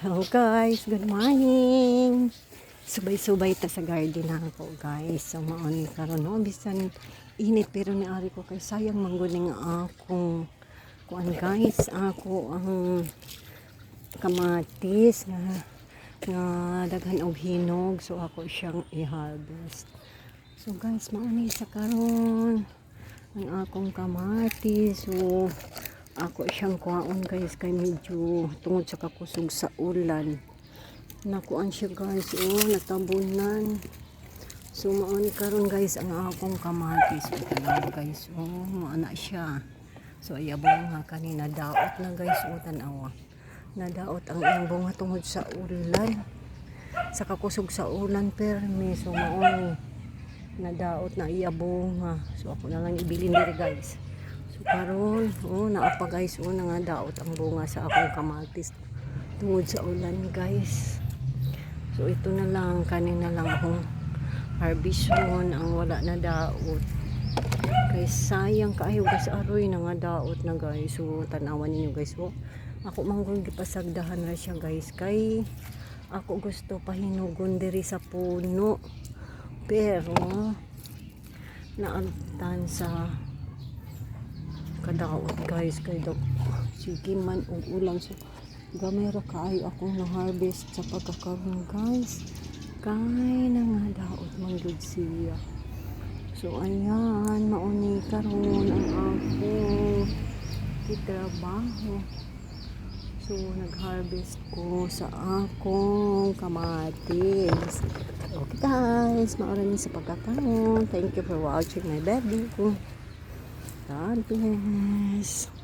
Hello guys, good morning. Subay-subay ta sa garden ako guys. So maon karon no bisan init pero ni ari ko kay sayang mangguning akong kuan guys, ako ang kamatis nga nga daghan og hinog so ako siyang i-harvest. So guys, mauni sa karon ang akong kamatis. So ako siyang kuhaon guys kay medyo tungod sa kakusog sa ulan. Nakuan siya guys oh natabunan. So mauni karon guys ang akong kamatis. So tanaw guys oh ana siya. So ayabong nga kanina daot na guys oh tanawa nadaot ang iyang bunga tungod sa ulan. Sa kakusog sa ulan permi so mauni nadaot na iyabong so ako na lang ibilin diri guys karon, oh naapa guys, oh nga daot ang bunga sa akong kamatis tungod sa ulan guys. So ito na lang kanina lang akong harveston ang wala na daot. Kay sayang kaayo guys aroy na nga daot na guys. So tanawan ninyo guys, oh. Ako manggol gipasagdahan ra siya guys kay ako gusto pahinugon diri sa puno. Pero naagtan sa kadaot guys kay dok sige man og ulan so gamay ra kaayo akong na harvest sa pagkakaroon guys. Kay na nga daot man gud siya. So ayan mauni karon ang ako. Kitrabaho. So nag-harvest ko sa akong kamatis. Okay guys maoran sa pagkataon. Thank you for watching my baby Bless.